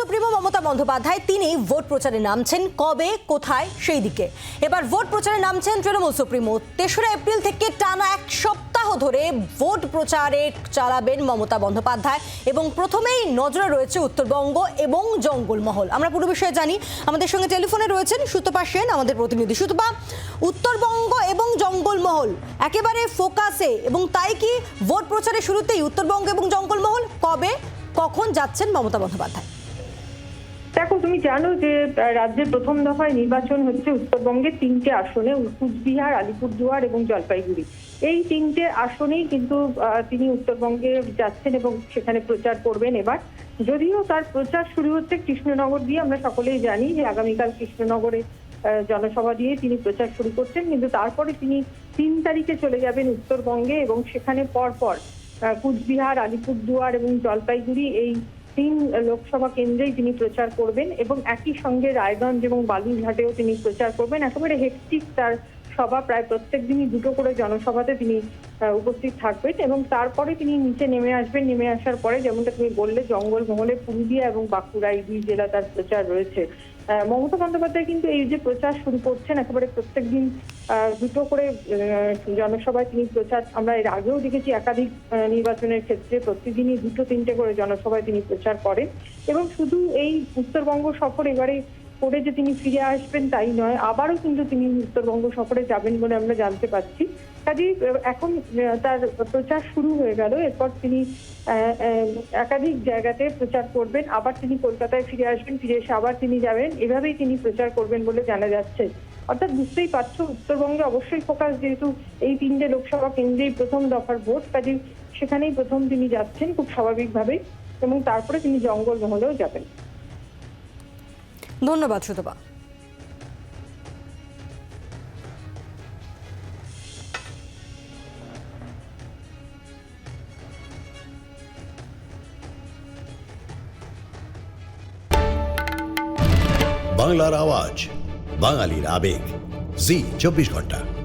Supremo Mamata Bandyopadhyay তিনি vote প্রচারে নামছেন কবে, কোথায়, সেই দিকে। এবার ভোট প্রচারে নামছেন তৃণমূল সুপ্রিমো। তেসরা এপ্রিল থেকে টানা এক সপ্তাহ ধরে ভোট প্রচারে চালাবেন মমতা বন্দ্যোপাধ্যায় এবং প্রথমেই নজরে রয়েছে উত্তরবঙ্গ এবং জঙ্গলমহল। আমরা পুরো বিষয়ে জানি। আমাদের সঙ্গে টেলিফোনে রয়েছেন সুতপা সেন, আমাদের প্রতিনিধি। সুতপা, উত্তরবঙ্গ এবং জঙ্গলমহল একেবারে ফোকাসে এবং তাই কি ভোট প্রচারের শুরুতেই উত্তরবঙ্গ এবং জঙ্গলমহল কবে, কখন যাচ্ছেন মমতা বন্দ্যোপাধ্যায়? দেখো তুমি জানো যে রাজ্যের প্রথম দফায় নির্বাচন হচ্ছে উত্তরবঙ্গের তিনটে আসনে, কুচবিহার, আলিপুরদুয়ার এবং জলপাইগুড়ি। এই তিনটে আসনেই কিন্তু তিনি উত্তরবঙ্গে যাচ্ছেন এবং সেখানে প্রচার করবেন এবার। যদিও তার প্রচার শুরু হচ্ছে কৃষ্ণনগর দিয়ে, আমরা সকলেই জানি যে আগামীকাল কৃষ্ণনগরে জনসভা দিয়ে তিনি প্রচার শুরু করছেন। কিন্তু তারপরে তিনি তিন তারিখে চলে যাবেন উত্তরবঙ্গে এবং সেখানে পরপর কুচবিহার, আলিপুরদুয়ার এবং জলপাইগুড়ি এই তিন লোকসভা কেন্দ্রেই তিনি প্রচার করবেন এবং একই সঙ্গে রায়গঞ্জ এবং বালুরঘাটেও তিনি প্রচার করবেন। একেবারে হেকটিক তার সভা প্রায় প্রত্যেক দিনই দুটো করে জনসভাতে তিনি উপস্থিত থাকবেন এবং তারপরে তিনি নিচে নেমে আসবেন। নেমে আসার পরে যেমনটা তুমি বললে, জঙ্গলমহলে পুরুলিয়া এবং বাঁকুড়া এই দুই জেলা তার প্রচার রয়েছে। মমতা বন্দ্যোপাধ্যায় কিন্তু এই যে প্রচার শুরু করছেন, একেবারে প্রত্যেক দিন দুটো করে জনসভায় তিনি প্রচার, আমরা এর আগেও দেখেছি একাধিক নির্বাচনের ক্ষেত্রে প্রতিদিনই দুটো, তিনটে করে জনসভায় তিনি প্রচার করেন। এবং শুধু এই উত্তরবঙ্গ সফর এবারে করে যে তিনি ফিরে আসবেন তাই নয়, আবারও কিন্তু তিনি উত্তরবঙ্গ সফরে যাবেন বলে আমরা জানতে পারছি। কাজেই এখন তার প্রচার শুরু হয়ে গেল। এরপর তিনি একাধিক জায়গাতে প্রচার করবেন। আবার তিনি কলকাতায় ফিরে আসবেন, ফিরে এসে আবার তিনি যাবেন। এভাবেই তিনি প্রচার করবেন বলে জানা যাচ্ছে। অর্থাৎ বুঝতেই পারছ, উত্তরবঙ্গে অবশ্যই ফোকাস যেহেতু এই তিনটে লোকসভা কেন্দ্রেই প্রথম দফার ভোট। কাজে সেখানেই প্রথম তিনি যাচ্ছেন খুব স্বাভাবিকভাবেই এবং তারপরে তিনি জঙ্গলমহলেও যাবেন। ধন্যবাদ সুতপা। বাংলার আওয়াজ বাঙালির আবেগ। জি চব্বিশ ঘণ্টা।